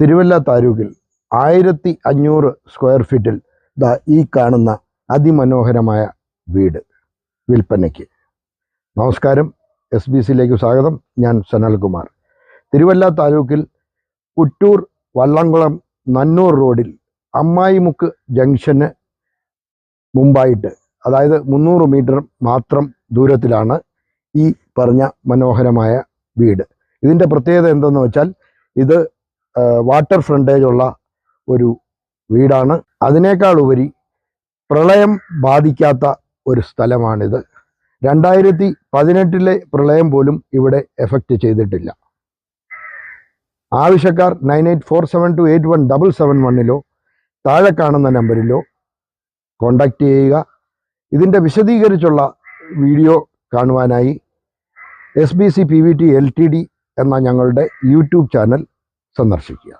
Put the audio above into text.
തിരുവല്ല താലൂക്കിൽ ആയിരത്തി അഞ്ഞൂറ് സ്ക്വയർ ഫീറ്റിൽ ദാ ഈ കാണുന്ന അതിമനോഹരമായ വീട് വിൽപ്പനയ്ക്ക്. നമസ്കാരം. എസ് ബി സിയിലേക്ക് സ്വാഗതം. ഞാൻ സനൽകുമാർ. തിരുവല്ല താലൂക്കിൽ പുറ്റൂർ വള്ളംകുളം നന്നൂർ റോഡിൽ അമ്മായിമുക്ക് ജംഗ്ഷന് മുമ്പായിട്ട് അതായത് മുന്നൂറ് മീറ്റർ മാത്രം ദൂരത്തിലാണ് ഈ പറഞ്ഞ മനോഹരമായ വീട്. ഇതിന്റെ പ്രത്യേകത എന്തെന്ന് വെച്ചാൽ ഇത് വാട്ടർ ഫ്രണ്ടേജ് ഉള്ള ഒരു വീടാണ്. അതിനേക്കാൾ ഉപരി പ്രളയം ബാധിക്കാത്ത ഒരു സ്ഥലമാണിത്. രണ്ടായിരത്തി പതിനെട്ടിലെ പ്രളയം പോലും ഇവിടെ എഫക്റ്റ് ചെയ്തിട്ടില്ല. ആവശ്യക്കാർ nine eight four seven two eight one double seven വണ്ണിലോ താഴെ കാണുന്ന നമ്പറിലോ കോണ്ടാക്റ്റ് ചെയ്യുക. ഇതിന്റെ വിശദീകരിച്ചുള്ള വീഡിയോ കാണുവാനായി S B C P V T L T D എന്ന ഞങ്ങളുടെ യൂട്യൂബ് ചാനൽ സന്ദർശിക്കുക.